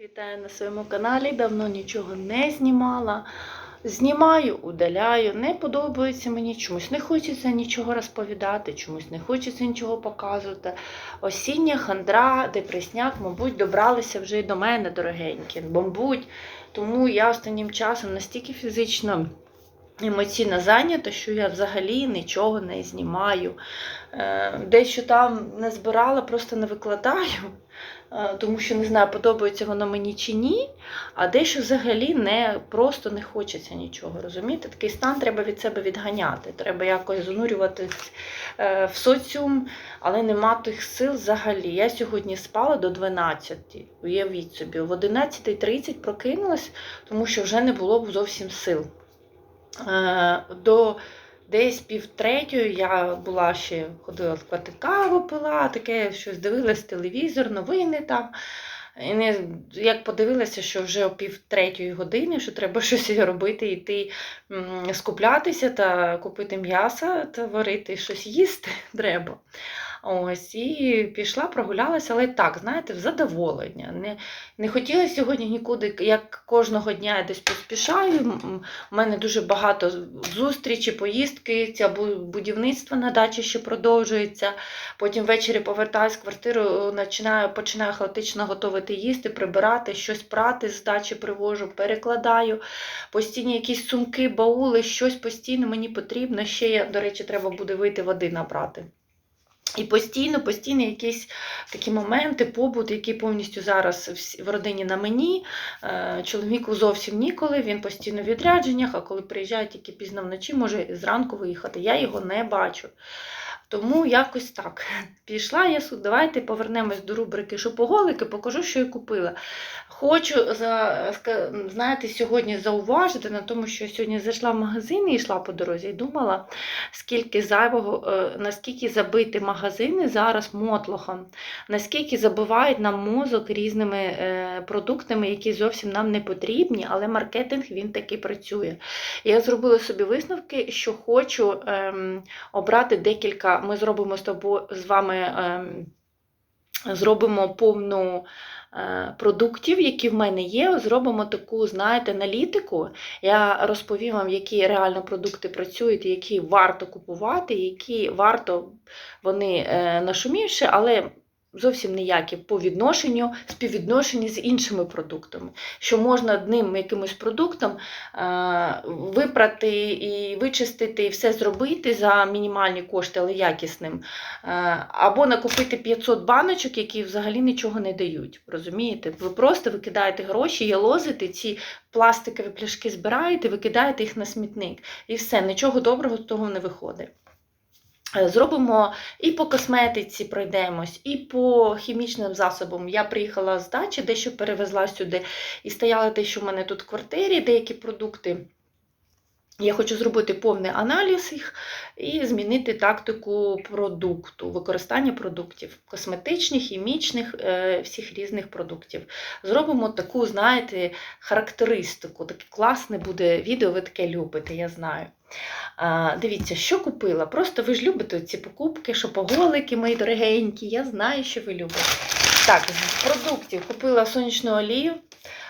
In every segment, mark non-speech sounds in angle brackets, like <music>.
Вітаю на своєму каналі. Давно нічого не знімала. Знімаю, удаляю, не подобається мені чомусь. Не хочеться нічого розповідати, чомусь не хочеться нічого показувати. Осіння хандра, депресняк, мабуть, добралися вже й до мене, дорогенькі. Мабуть, тому я останнім часом настільки фізично. Емоційно зайнята, що я взагалі нічого не знімаю. Е, Дещо там не збирала, просто не викладаю, тому що не знаю, подобається воно мені чи ні. А дещо взагалі не просто не хочеться нічого. Розумієте? Такий стан треба від себе відганяти. Треба якось занурюватись е, в соціум, але нема тих сил взагалі. Я сьогодні спала до 12. Уявіть собі, в 11.30 прокинулась, тому що вже не було б зовсім сил. Е, До десь півтретьої я була ще ходила в каву пила, таке щось дивилась телевізор, новини там. І не, як подивилася, що вже о півтретьої години, що треба <laughs> щось робити, йти скуплятися та купити м'ясо та варити щось їсти <laughs> треба. Ось, і пішла, прогулялася, але так, знаєте, в задоволення. Не, не хотіла сьогодні нікуди, як кожного дня я десь поспішаю. У мене дуже багато зустрічі, поїздки, ця будівництво на дачі ще продовжується. Потім ввечері повертаюсь в квартиру, починаю, починаю хаотично готувати їсти, прибирати, щось прати з дачі привожу, перекладаю. Постійні якісь сумки, баули, щось постійно мені потрібно. Ще, до речі, треба буде вийти води набрати. І постійно, постійно якісь такі моменти, побут, який повністю зараз в родині на мені. Е, Чоловіку зовсім ніколи, він постійно в відрядженнях, а коли приїжджає тільки пізно вночі, може зранку виїхати. Я його не бачу. Тому якось так. Пішла я сюди. Давайте повернемось до рубрики Шопоголики, покажу, що я купила. Хочу за, знаєте, сьогодні зауважити на тому, що я сьогодні зайшла в магазин і йшла по дорозі і думала, скільки зайвого, е, наскільки забиті магазини зараз мотлохом, наскільки забивають нам мозок різними е, продуктами, які зовсім нам не потрібні, але маркетинг він таки працює. Я зробила собі висновки, що хочу ем, обрати декілька. Ми зробимо з тобою з вами ем, зробимо повну. е, Продуктів, які в мене є, зробимо таку, знаєте, аналітику. Я розповім вам, які реально продукти працюють, які варто купувати, які варто вони е, нашумівши, але зовсім ніякі по відношенню, співвідношенні з іншими продуктами. Що можна одним якимось продуктом е, випрати і вичистити, і все зробити за мінімальні кошти, але якісним. Е, Або накупити 500 баночок, які взагалі нічого не дають. Розумієте? Ви просто викидаєте гроші, ялозите, ці пластикові пляшки збираєте, викидаєте їх на смітник. І все, нічого доброго з того не виходить. Е, Зробимо і по косметиці пройдемось, і по хімічним засобам. Я приїхала з дачі, дещо перевезла сюди, і стояла те, що в мене тут в квартирі, деякі продукти. Я хочу зробити повний аналіз їх і змінити тактику продукту, використання продуктів, косметичних, хімічних, е, всіх різних продуктів. Зробимо таку, знаєте, характеристику. Таке класне буде відео, ви таке любите, я знаю. Дивіться, що купила. Просто ви ж любите ці покупки, шопоголики мої дорогенькі. Я знаю, що ви любите. Так, з продуктів купила сонячну олію.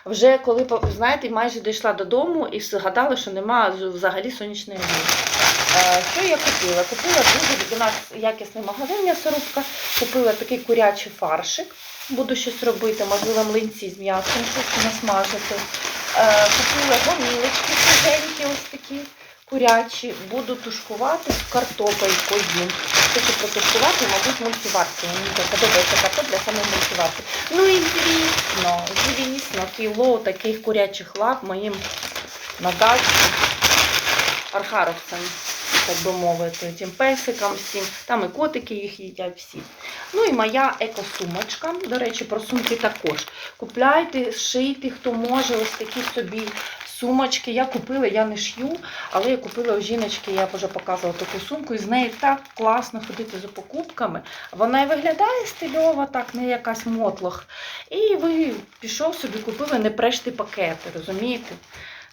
Вже коли знаєте, майже дійшла додому і згадала, що нема взагалі сонячної олії. Е, Що я купила? Купила дуже у нас якісний магазин м'ясорубка. Купила такий курячий фаршик. Буду щось робити, можливо, млинці з м'ясом, щось насмажити. Е, Купила гомілочки свіженькі, ось такі курячі. Буду тушкувати з картопелькою. Хочу протушкувати, мабуть, мультиварці. Мені подобається картопля саме в мультиварці. Ну і звісно, звісно, кіло таких курячих лап моїм на архаровцям, так би мовити, тим песикам всім. Там і котики їх їдять всі. Ну і моя екосумочка. До речі, про сумки також. Купляйте, шийте, хто може, ось такі собі сумочки. Я купила, я не шью, але я купила у жіночки, я вже показувала таку сумку, і з нею так класно ходити за покупками. Вона і виглядає стильово, так, не якась мотлох. І ви пішов собі, купили не прешти пакети, розумієте?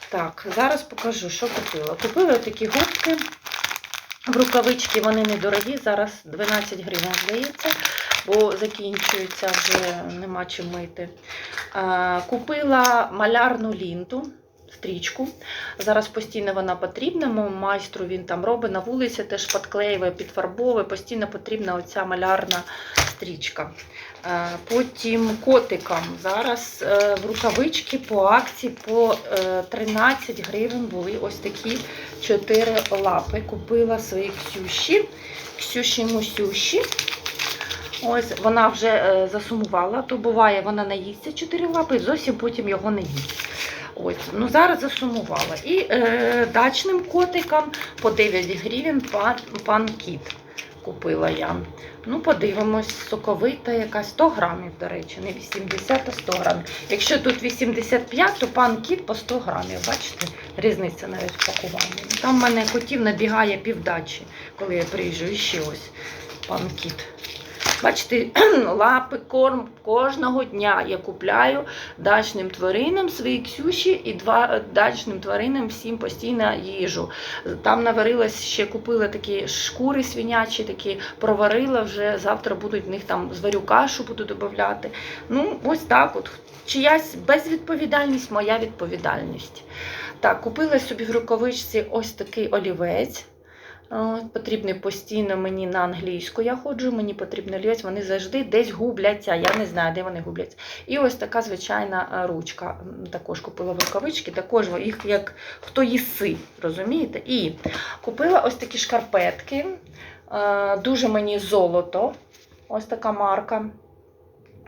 Так, зараз покажу, що купила. Купила такі губки В рукавички вони недорогі, зараз 12 гривень, здається, бо закінчується, вже нема чим мити. Купила малярну лінту, стрічку. Зараз постійно вона потрібна. Майстру він там робить на вулиці, теж підклеює, підфарбовує. Постійно потрібна оця малярна стрічка. Е, Потім котикам. Зараз е, в рукавички по акції по е, 13 гривень були ось такі чотири лапи. Купила свої Ксюші, Ксюші Мусюші. Ось вона вже е, засумувала, то буває, вона наїсться чотири лапи і зовсім потім його не їсть. Ось, ну зараз засумувала. І е, дачним котикам по 9 гривень пан, пан кіт купила я. Ну, подивимось, соковита якась 100 грамів, до речі, не 80, а 100 грамів. Якщо тут 85, то пан кіт по 100 грамів. Бачите, різниця навіть в пакуванні. Там в мене котів набігає півдачі, коли я приїжджу. І ще ось пан кіт. Бачите, <clears throat> лапи, корм кожного дня я купляю дачним тваринам своїй Ксюші і два дачним тваринам всім постійно їжу. Там наварилась, ще купила такі шкури свинячі, такі проварила вже. Завтра будуть в них там зварю кашу, буду додати. Ну, ось так от. Чиясь безвідповідальність, моя відповідальність. Так, купила собі в рукавичці ось такий олівець. О, Потрібний постійно мені на англійську. Я ходжу, мені потрібно олівець, вони завжди десь губляться. Я не знаю, де вони губляться. І ось така звичайна е, ручка. Також купила в рукавички, також їх як хто їси, розумієте? І купила ось такі шкарпетки. Е, Дуже мені золото. Ось така марка.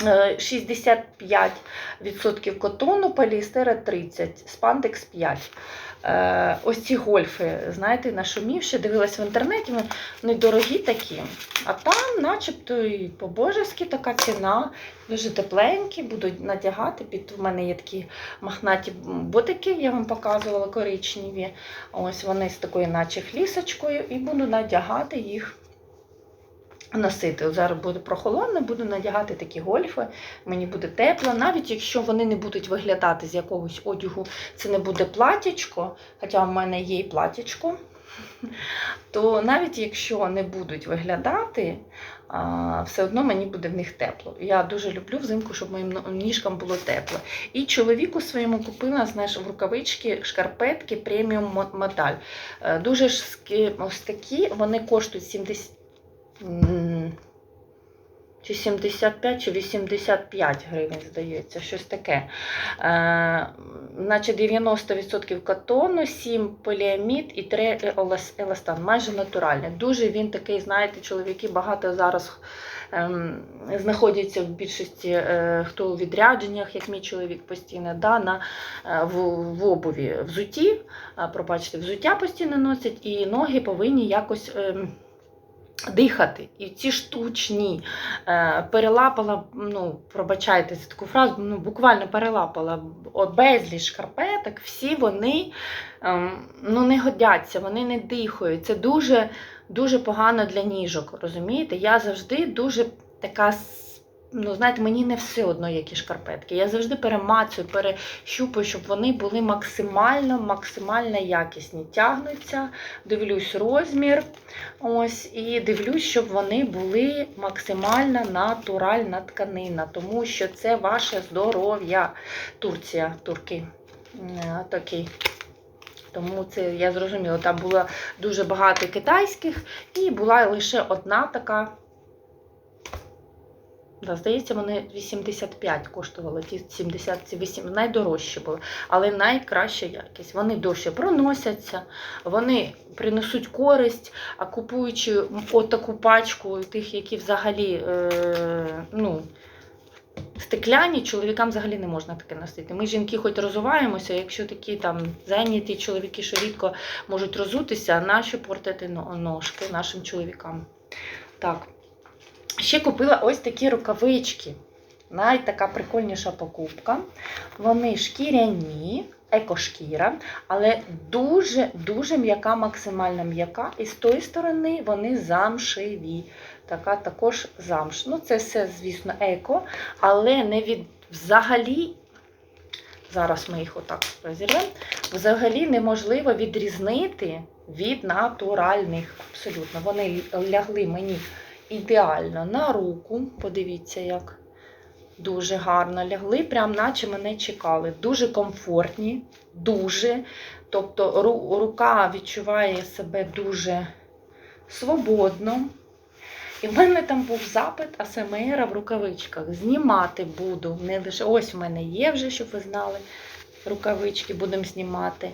Е, 65% котону, поліестера 30, спандекс 5. Е, Ось ці гольфи, знаєте, нашумівши, дивилась в інтернеті, вони недорогі такі. А там, начебто, і по-божески така ціна, дуже тепленькі, буду надягати. Під в мене є такі махнаті ботики, я вам показувала коричневі. Ось вони з такою, наче флісочкою, і буду надягати їх. Носити. Зараз буде прохолодно, буду надягати такі гольфи, мені буде тепло, навіть якщо вони не будуть виглядати з якогось одягу, це не буде платячко, хоча в мене є і платячко, <laughs> то навіть якщо не будуть виглядати, все одно мені буде в них тепло. Я дуже люблю взимку, щоб моїм ніжкам було тепло. І чоловіку своєму купила знаєш, в рукавички шкарпетки преміум мо- медаль. Е, Дуже ж ось такі, вони коштують 70. Чи 75, чи 85 гривень, здається, щось таке. Е, наче 90% катону, 7 поліамід і 3 еластан. Майже натуральний. Дуже він такий, знаєте, чоловіки багато зараз ем, знаходяться в більшості, е, хто у відрядженнях, як мій чоловік постійно, да, на, е, в, в обуві взуті, а, пробачте, взуття постійно носять, і ноги повинні якось. ем, Дихати. І ці штучні е, перелапала, ну, пробачайте за таку фразу, ну, буквально перелапала безліч шкарпеток, всі вони ем, ну, не годяться, вони не дихають. Це дуже, дуже погано для ніжок, розумієте? Я завжди дуже така. Ну, знаєте, мені не все одно, які шкарпетки. Я завжди перемацую, перещупую, щоб вони були максимально, максимально якісні. Тягнуться, дивлюсь розмір. Ось, і дивлюсь, щоб вони були максимально натуральна тканина, тому що це ваше здоров'я. Турція, турки. Такий. Тому це я зрозуміла, там було дуже багато китайських, і була лише одна така. Да, здається, вони 85 коштували, ті 70, ці 8, найдорожчі були, але найкраща якість. Вони довше проносяться, вони принесуть користь, а купуючи отаку пачку тих, які взагалі е, ну, стекляні, чоловікам взагалі не можна таке носити. Ми, жінки, хоч розвиваємося, якщо такі там зайняті чоловіки, що рідко можуть розутися, нащо портити ножки нашим чоловікам. Так. Ще купила ось такі рукавички. Навіть така прикольніша покупка. Вони шкіряні, екошкіра, але дуже-дуже м'яка, максимально м'яка. І з тої сторони вони замшеві. Така також замш. Ну, це все, звісно, еко, але не від взагалі. Зараз ми їх отак розірвемо. Взагалі неможливо відрізнити від натуральних. Абсолютно. Вони лягли мені ідеально на руку. Подивіться, як дуже гарно лягли, прям наче мене чекали. Дуже комфортні, дуже. Тобто ру- рука відчуває себе дуже свободно. І в мене там був запит АСМР в рукавичках. Знімати буду. Не лише ось в мене є вже, щоб ви знали. Рукавички будемо знімати.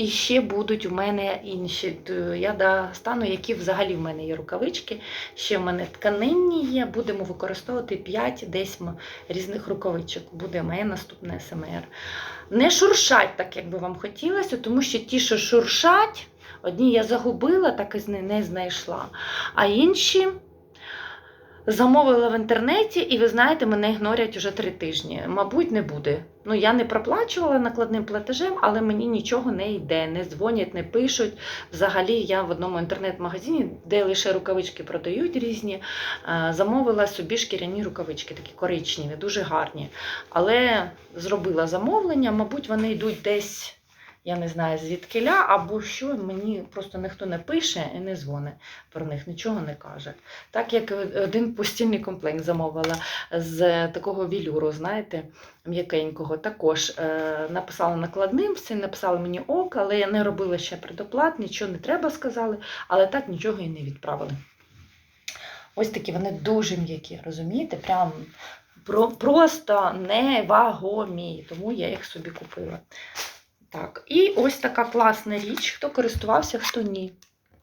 І ще будуть у мене інші. Я достану, які взагалі в мене є рукавички. Ще в мене тканинні є. Будемо використовувати 5 десь різних рукавичок. Буде моє наступне СМР. Не шуршать так, як би вам хотілося, тому що ті, що шуршать, одні я загубила, так і не знайшла. А інші замовила в інтернеті, і ви знаєте, мене ігнорять уже три тижні. Мабуть, не буде. Ну, я не проплачувала накладним платежем, але мені нічого не йде, не дзвонять, не пишуть. Взагалі, я в одному інтернет-магазині, де лише рукавички продають різні, е, замовила собі шкіряні рукавички, такі коричневі, дуже гарні. Але зробила замовлення, мабуть, вони йдуть десь. Я не знаю звідкиля, або що мені просто ніхто не пише і не дзвонить про них, нічого не каже. Так як один постільний комплект замовила з такого вілюру, знаєте, м'якенького. Також е, написала накладним, всі написали мені ок, але я не робила ще предоплат, нічого не треба сказали, але так нічого і не відправили. Ось такі вони дуже м'які, розумієте? Прям про, просто невагомі, тому я їх собі купила. Так, і ось така класна річ, хто користувався, хто ні.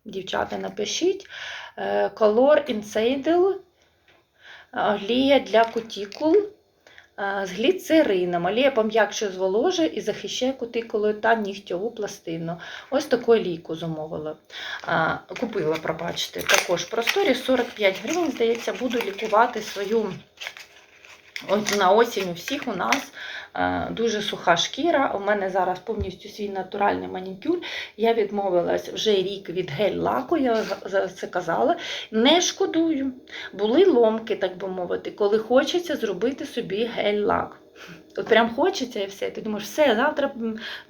Дівчата, напишіть. Е, Color Insadel олія для кутікул е, з гліцерином. Олія пом'якшує зволожує і захищає кутикулу та нігтьову пластину. Ось таку олійку замовила. Е, Купила, пробачте, також в просторі 45 гривень, здається, буду лікувати свою. От на осінь у всіх у нас е, дуже суха шкіра. У мене зараз повністю свій натуральний манікюр. Я відмовилась вже рік від гель-лаку, я це казала. Не шкодую. Були ломки, так би мовити, коли хочеться зробити собі гель-лак. От прям хочеться і все. Ти думаєш, все, завтра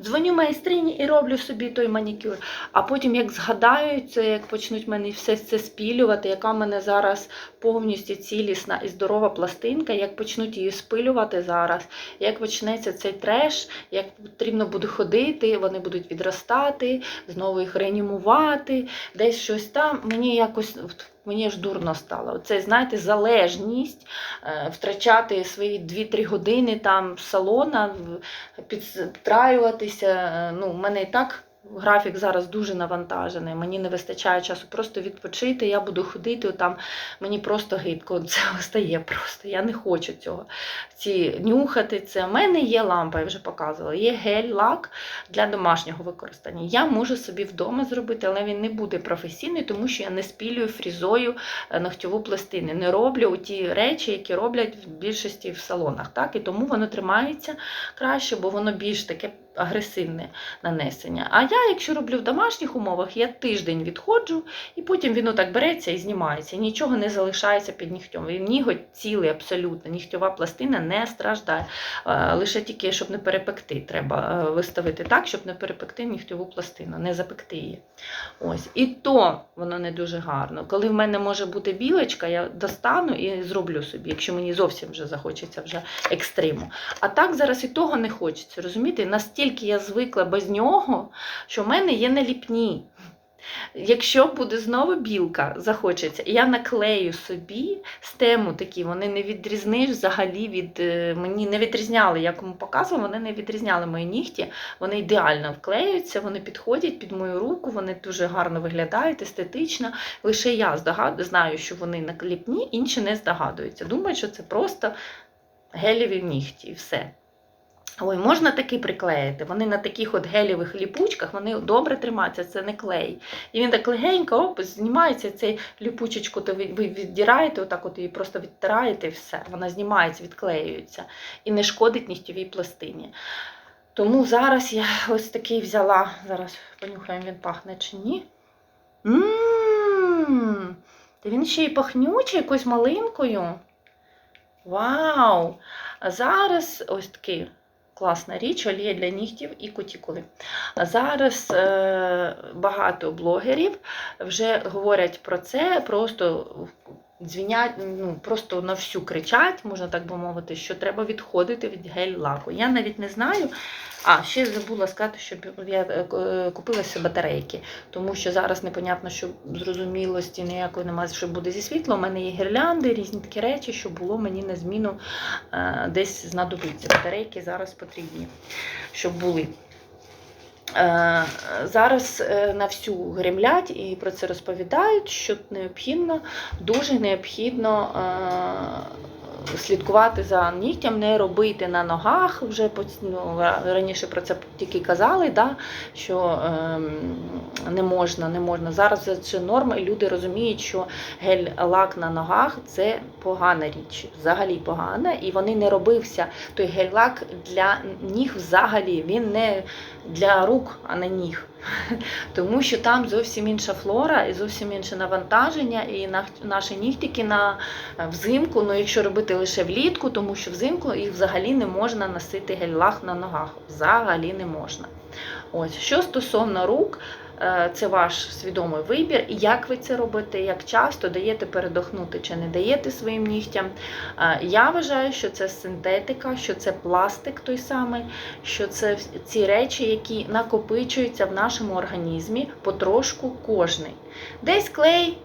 дзвоню майстрині і роблю собі той манікюр. А потім, як згадаю це, як почнуть мене все це спілювати, яка в мене зараз повністю цілісна і здорова пластинка, як почнуть її спилювати зараз, як почнеться цей треш, як потрібно буде ходити, вони будуть відростати, знову їх реанімувати, десь щось там. Мені якось. Мені ж дурно стало. Це, знаєте, залежність е, втрачати свої 2-3 години там салона, підстраюватися. Е, Ну, в мене і так графік зараз дуже навантажений. Мені не вистачає часу просто відпочити. Я буду ходити там. Мені просто гидко <laughs> це стає просто. Я не хочу цього. Ці нюхати це. У мене є лампа, я вже показувала. Є гель-лак для домашнього використання. Я можу собі вдома зробити, але він не буде професійний, тому що я не спілюю фрізою е, ногтьову пластини. Не роблю ті речі, які роблять в більшості в салонах. Так? І тому воно тримається краще, бо воно більш таке агресивне нанесення. А я, якщо роблю в домашніх умовах, я тиждень відходжу, і потім він отак береться і знімається. Нічого не залишається під нігтем. Він ніготь цілий абсолютно. Нігтьова пластина не страждає. Лише тільки, щоб не перепекти, треба е, виставити так, щоб не перепекти нігтьову пластину, не запекти її. Ось. І то воно не дуже гарно. Коли в мене може бути білочка, я достану і зроблю собі, якщо мені зовсім вже захочеться вже екстриму. А так зараз і того не хочеться. Розумієте? Настільки я звикла без нього, що в мене є наліпні. Якщо буде знову білка, захочеться, я наклею собі стему такі, вони не відрізниш взагалі від е, мені не відрізняли, я кому показувала, вони не відрізняли мої нігті. Вони ідеально вклеюються, вони підходять під мою руку, вони дуже гарно виглядають, естетично. Лише я здогад... знаю, що вони накліпні, інші не здогадуються. Думають, що це просто гелєві нігті і все. Ой, можна такі приклеїти. Вони на таких от гелєвих ліпучках вони добре тримаються, це не клей. І він так легенько оп, знімається цей ліпучечку, то ви віддираєте, отак от її просто відтираєте і все. Вона знімається, відклеюється і не шкодить нігтєвій пластині. Тому зараз я ось такий взяла. Зараз понюхаємо, він пахне чи ні. Ммм, та він ще й пахнючий якоюсь малинкою. Вау! А зараз ось такий класна річ, олія для нігтів і кутікули. Зараз е, багато блогерів вже говорять про це, просто дзвінять, ну, просто на всю кричать, можна так би мовити, що треба відходити від гель-лаку. Я навіть не знаю. А, ще забула сказати, що я е, е, купила собі батарейки, тому що зараз непонятно, що зрозумілості ніякої немає, що буде зі світлом. У мене є гірлянди, різні такі речі, щоб було мені на зміну е, десь знадобиться. Батарейки зараз потрібні, щоб були. Е, Зараз е, на всю гремлять і про це розповідають, що необхідно, дуже необхідно е, слідкувати за нігтям, не робити на ногах. Вже ну, раніше про це тільки казали, да, що ем, не можна, не можна. Зараз це норма, і люди розуміють, що гель-лак на ногах це погана річ, взагалі погана. І вони не робився той гель-лак для ніг взагалі. Він не для рук, а не ніг. <laughs> Тому що там зовсім інша флора і зовсім інше навантаження, і на- наші нігтики на взимку, ну якщо робити лише влітку, тому що взимку їх взагалі не можна носити гель-лах на ногах. Взагалі не можна. Ось, що стосовно рук, е, це ваш свідомий вибір. І як ви це робите, як часто даєте передохнути чи не даєте своїм нігтям. Е, Я вважаю, що це синтетика, що це пластик той самий, що це ці речі, які накопичуються в нашому організмі потрошку кожний. Десь клей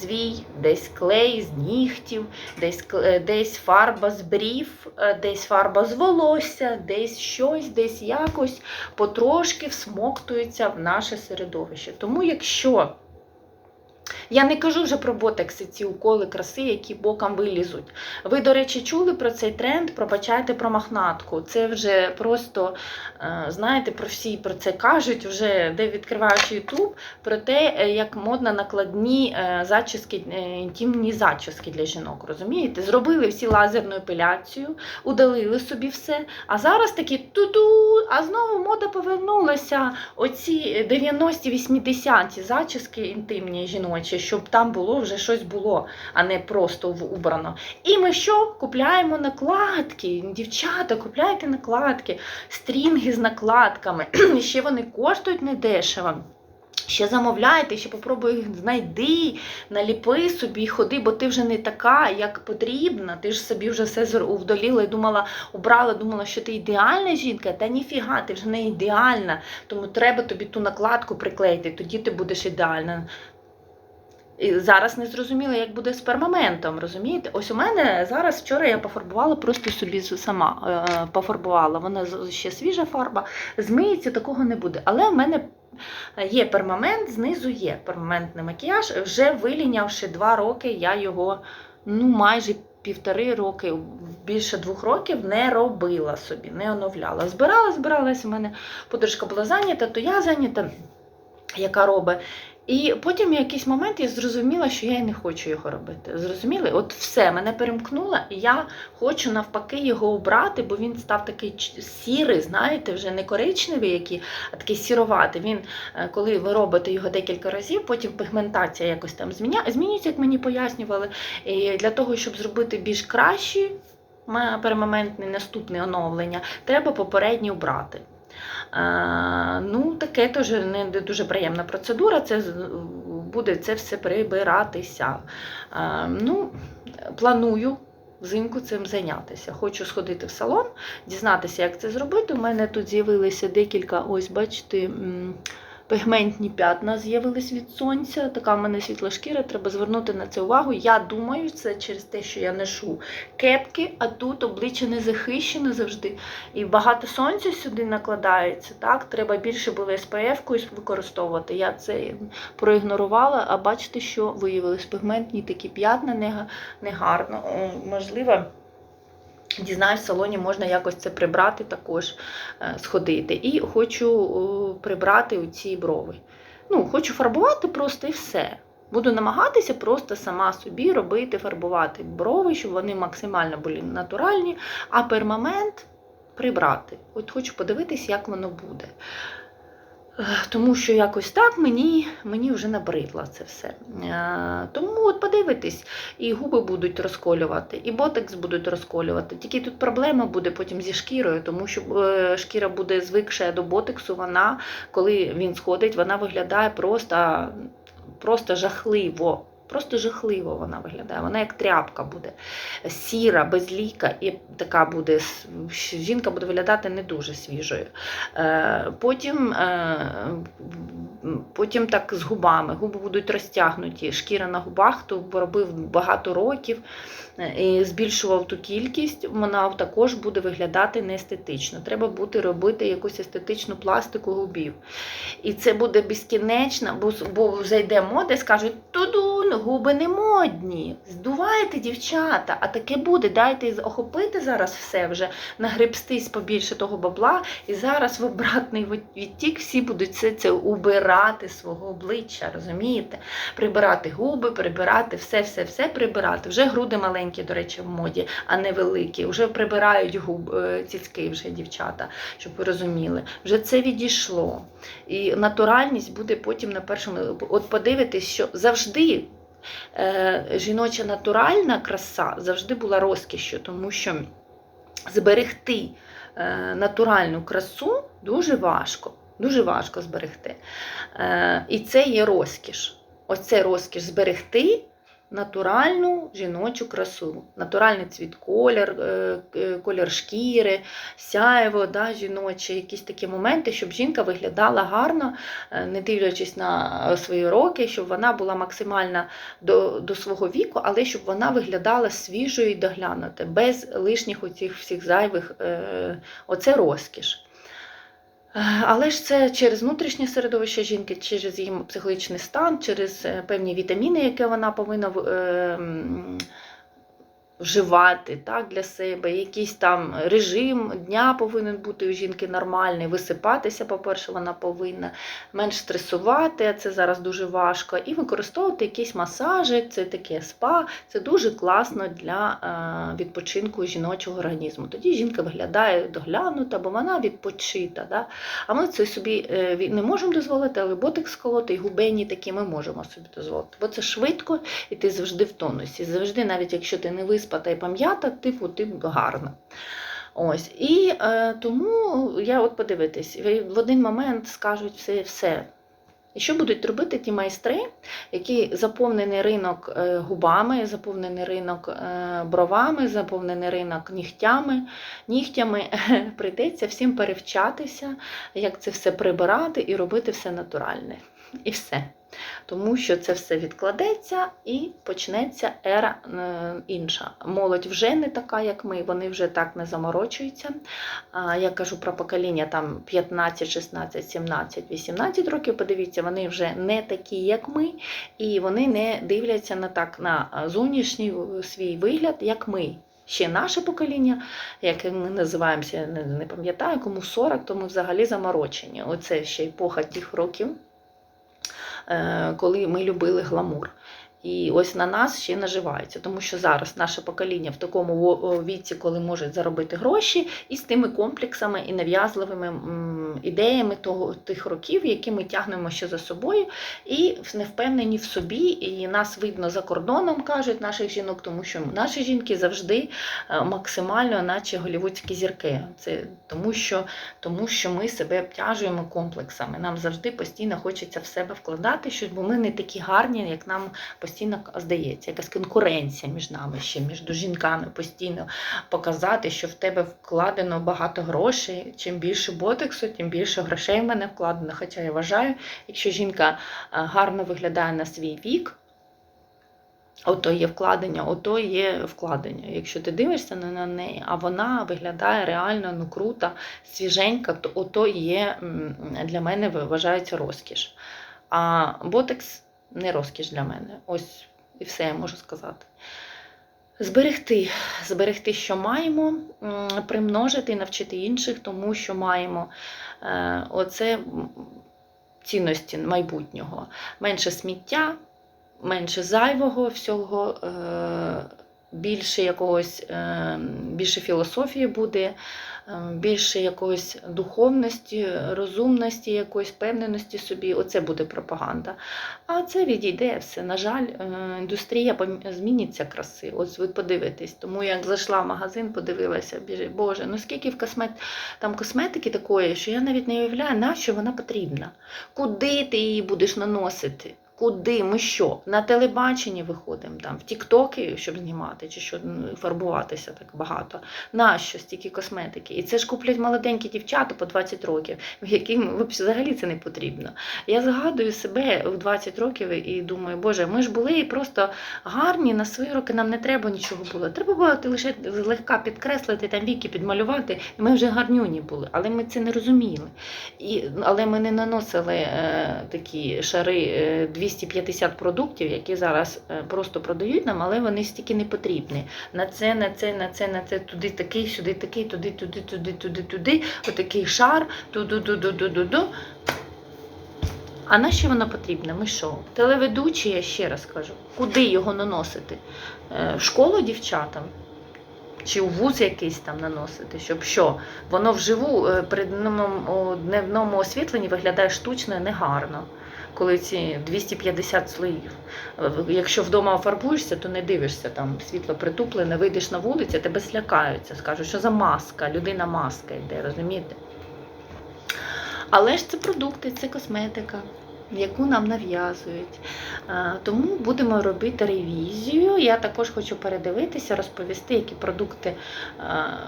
звій, десь клей з нігтів, десь, е, десь фарба з брів, е, десь фарба з волосся, десь щось, десь якось потрошки всмоктується в наше середовище. Тому якщо я не кажу вже про ботекси, ці уколи краси, які боком вилізуть. Ви, до речі, чули про цей тренд, пробачайте про махнатку. Це вже просто, е, знаєте, про всі про це кажуть, вже де відкриваєш YouTube, про те, е, як модно накладні е, зачіски, інтимні зачіски для жінок. Розумієте? Зробили всі лазерну епіляцію, удалили собі все. А зараз такі ту-ду, а знову мода повернулася. Оці 90-80-ті зачіски інтимні жіночі, щоб там було вже щось було, а не просто убрано. І ми що? Купляємо накладки. Дівчата, купляйте накладки, стрінги з накладками. І <clears throat> Ще вони коштують недешево. Ще замовляйте, ще попробуй їх знайди, наліпи собі ходи, бо ти вже не така, як потрібна. Ти ж собі вже все вдоліла і думала, убрала, думала, що ти ідеальна жінка, та ніфіга, ти вже не ідеальна. Тому треба тобі ту накладку приклеїти, тоді ти будеш ідеальна. І зараз не зрозуміла, як буде з пермаментом, розумієте? Ось у мене зараз вчора я пофарбувала просто собі сама е, пофарбувала. Вона ще свіжа фарба, змиється, такого не буде. Але в мене є пермамент, знизу є пермаментний макіяж. Вже вилінявши два роки, я його ну, майже півтори роки, більше двох років не робила собі, не оновляла. Збирала, збиралась, у мене подружка була зайнята, то я зайнята, яка робить. І потім в якийсь момент я зрозуміла, що я і не хочу його робити. Зрозуміли? От все, мене перемкнуло, і я хочу навпаки його обрати, бо він став такий сірий, знаєте, вже не коричневий, який, а такий сіроватий. Він, е, коли ви робите його декілька разів, потім пігментація якось там змінюється, як мені пояснювали. І для того, щоб зробити більш кращий ма- наступне оновлення, треба попередньо обрати. Ну, таке теж не дуже приємна процедура. Це буде це все прибиратися. Ну, планую взимку цим зайнятися. Хочу сходити в салон, дізнатися, як це зробити. У мене тут з'явилися декілька, ось, бачите, пігментні п'ятна з'явились від сонця. Така в мене світла шкіра, треба звернути на це увагу. Я думаю, це через те, що я ношу кепки, а тут обличчя не захищене завжди. І багато сонця сюди накладається. Так, треба більше було SPF використовувати. Я це проігнорувала, а бачите, що виявилось пігментні такі п'ятна нега- негарно. О, Можливо. Дізнаюсь, в салоні можна якось це прибрати також, е, сходити. І хочу прибрати ці брови. Ну, хочу фарбувати просто і все. Буду намагатися просто сама собі робити, фарбувати брови, щоб вони максимально були натуральні, а пермамент прибрати. От хочу подивитися, як воно буде. Тому що якось так мені, мені вже набридло це все. Е, Тому от подивитись, і губи будуть розколювати, і ботекс будуть розколювати. Тільки тут проблема буде потім зі шкірою, тому що е, шкіра буде звикша до ботексу. Вона, коли він сходить, вона виглядає просто, просто жахливо. Просто жахливо вона виглядає. Вона як тряпка буде, сіра, безліка, і така буде жінка буде виглядати не дуже свіжою. Е, Потім, е, потім так з губами. Губи будуть розтягнуті. Шкіра на губах, хто робив багато років е, і збільшував ту кількість, вона також буде виглядати неестетично. Треба буде робити якусь естетичну пластику губів. І це буде безкінечно, бо, зайде мода і скажуть, тудун, губи не модні. Здувайте, дівчата, а таке буде. Дайте охопити зараз все вже, нагребстись побільше того бабла, і зараз в обратний відтік всі будуть все це убирати свого обличчя, розумієте? Прибирати губи, прибирати все, все, все прибирати. Вже груди маленькі, до речі, в моді, а не великі. Вже прибирають губ, е, цицьки вже дівчата, щоб ви розуміли. Вже це відійшло. І натуральність буде потім на першому. От подивитись, що завжди жіноча натуральна краса завжди була розкішю, тому що зберегти е, натуральну красу дуже важко. Дуже важко зберегти. Е, і це є розкіш. Оце розкіш зберегти натуральну жіночу красу, натуральний цвіт колір, е, е, колір шкіри, сяєво да, жіноче, якісь такі моменти, щоб жінка виглядала гарно, е, не дивлячись на свої роки, щоб вона була максимально до, до свого віку, але щоб вона виглядала свіжою і доглянутою, без лишніх оцих всіх зайвих. Оце розкіш. Е, Але ж це через внутрішнє середовище жінки, через її психологічний стан, через е, певні вітаміни, які вона повинна е, вживати так, для себе, якийсь там режим дня повинен бути у жінки нормальний, висипатися, по-перше, вона повинна менш стресувати, а це зараз дуже важко, і використовувати якісь масажі, це таке спа, це дуже класно для е, відпочинку жіночого організму. Тоді жінка виглядає доглянута, бо вона відпочита. Да? А ми це собі е, не можемо дозволити, але ботик сколоти і губені такі ми можемо собі дозволити. Бо це швидко, і ти завжди в тонусі. Завжди, навіть якщо ти не виспата і пам'ята, типу, ти гарна. Ось. І е, тому я от подивитись, в один момент скажуть все, все. І що будуть робити ті майстри, які заповнений ринок е, губами, заповнений ринок е, бровами, заповнений ринок нігтями, нігтями, <laughs> прийдеться всім перевчатися, як це все прибирати і робити все натуральне. І все. Тому що це все відкладеться і почнеться ера е, інша. Молодь вже не така, як ми, вони вже так не заморочуються. Я кажу про покоління там 15, 16, 17, 18 років. Подивіться, вони вже не такі, як ми, і вони не дивляться на так на зовнішній свій вигляд, як ми. Ще наше покоління, яке ми називаємося, не, пам'ятаю, кому 40, то ми взагалі заморочені. Оце ще епоха тих років, коли ми любили гламур. І ось на нас ще наживаються, тому що зараз наше покоління в такому віці, коли можуть заробити гроші, і з тими комплексами і нав'язливими ідеями того, тих років, які ми тягнемо ще за собою, і не впевнені в собі, і нас видно за кордоном, кажуть наших жінок, тому що наші жінки завжди е, максимально, наче голівудські зірки. Це тому, що, тому що ми себе обтяжуємо комплексами. Нам завжди постійно хочеться в себе вкладати щось, бо ми не такі гарні, як нам постійно здається. Якась конкуренція між нами ще, між жінками постійно показати, що в тебе вкладено багато грошей. Чим більше ботексу, тим більше грошей в мене вкладено. Хоча я вважаю, якщо жінка е, гарно виглядає на свій вік. Ото є вкладення, ото є вкладення. Якщо ти дивишся на неї, а вона виглядає реально ну, круто, свіженька, то ото є для мене вважається розкіш. А ботекс не розкіш для мене. Ось і все я можу сказати. Зберегти, зберегти, що маємо, примножити і навчити інших, тому що маємо. Е, Оце цінності майбутнього. Менше сміття, менше зайвого всього. Більше якогось, е, більше філософії буде, е, більше якоїсь духовності, розумності, якоїсь впевненості собі. Оце буде пропаганда. А це відійде все. На жаль, е, індустрія зміниться краси. Ось ви подивитесь. Тому як зайшла в магазин, подивилася, Боже, ну скільки в космет... там косметики такої, що я навіть не уявляю, на що вона потрібна. Куди ти її будеш наносити? Куди? Ми що? На телебаченні виходимо там, в Тіктоки, щоб знімати, чи що фарбуватися так багато. Нащо стільки косметики? І це ж куплять молоденькі дівчата по 20 років, яким взагалі це не потрібно. Я згадую себе в 20 років і думаю, Боже, ми ж були просто гарні на свої роки, нам не треба нічого було. Треба було лише злегка підкреслити, там віки підмалювати, і ми вже гарнюні були, але ми це не розуміли. І, але ми не наносили е, такі шари е, 250 продуктів, які зараз е, просто продають нам, але вони стільки не потрібні. На це, на це, на це, на це, туди такий, сюди такий, туди, туди, туди, туди, туди, отакий шар, ту-ду-ду-ду-ду-ду-ду. А на що воно потрібно? Ми що? Телеведучі, я ще раз кажу, куди його наносити? Е, школу дівчатам? Чи вуз якийсь там наносити, щоб що? Воно вживу е, при дневному, освітленні виглядає штучно і негарно, коли ці 250 слоїв. Е, Якщо вдома фарбуєшся, то не дивишся, там світло притуплене, вийдеш на вулицю, тебе слякаються, скажуть, що за маска, людина маска йде, розумієте? Але ж це продукти, це косметика, яку нам нав'язують. Тому будемо робити ревізію. Я також хочу передивитися, розповісти, які продукти,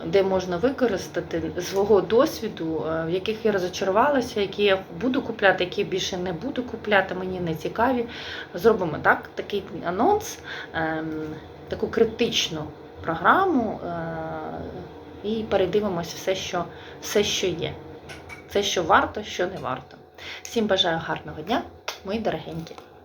де можна використати свого досвіду, в яких я розочарувалася, які я буду купляти, які більше не буду купляти, мені не цікаві. Зробимо так, такий анонс, ем, таку критичну програму е, і передивимось все, що, все, що є. Це що варто, що не варто. Всім бажаю гарного дня, мої дорогенькі.